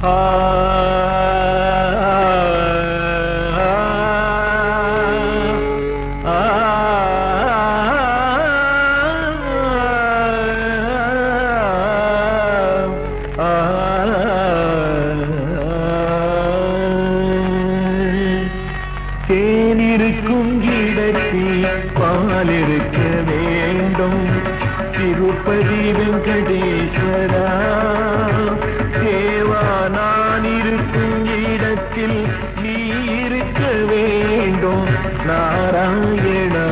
தேனிருக்கும் இடத்தில் பால் இருக்க வேண்டும். திருப்பதி வெங்கடேஸ்வரா. இருக்கும் இடத்தில் நீ இருக்க வேண்டும். நாராயணா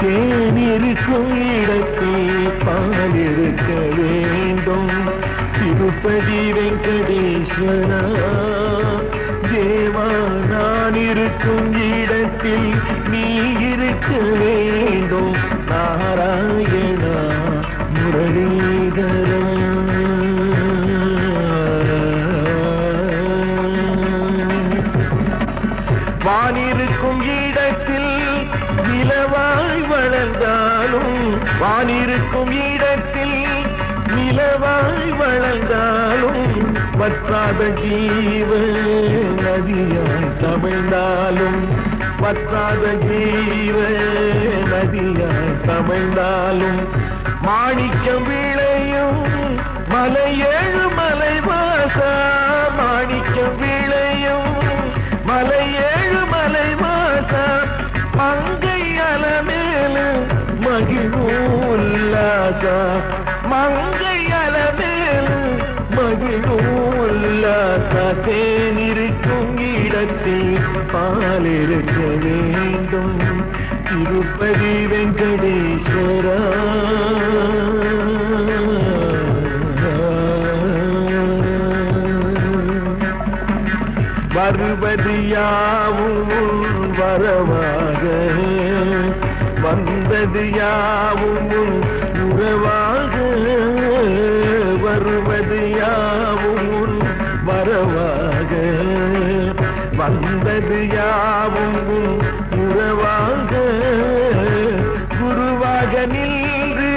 தேன் இருக்கும் இடத்தில் பால் இருக்க வேண்டும். திருப்பதி வெங்கடேஸ்வரா. தேவா நான் இருக்கும் இடத்தில் நீ இருக்க வேண்டும். நாராயண வானிருக்கும் இடத்தில் நிலவாய் வளர்ந்தாலும் வானிருக்கும் இடத்தில் நிலவாய் வளர்ந்தாலும் வற்றாத ஜீவ நதியாய் தமிழ்ந்தாலும் வற்றாத ஜீவ நதியாய் தமிழ்ந்தாலும் மாணிக்கம் விளையும் மலை மங்கையளவில் மகிழ்வுள்ள அலமேலு மகிழ்வுல்லாச இடத்தில் பால் இருக்க வேண்டும். திருப்பதி வெங்கடேஸ்வரா. வருவதியாவும் வரவாக வந்தது யாவும் வந்தது யாவும் உன் உறவாக. குருவாக நின்று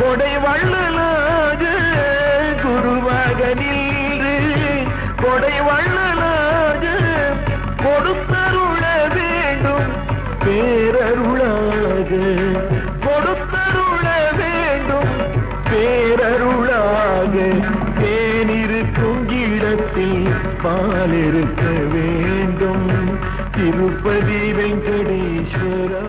கொடை வள்ளலாக. குருவாக நின்று கொடை வள்ளலாக. கொடுத்தருள வேண்டும் பேரருளாக. கொடுத்தருள வேண்டும் பேரருளாக. தேனிருக்கும் இடத்தில் பால் வேண்டும் திருப்பதி வெங்கடேஸ்வரா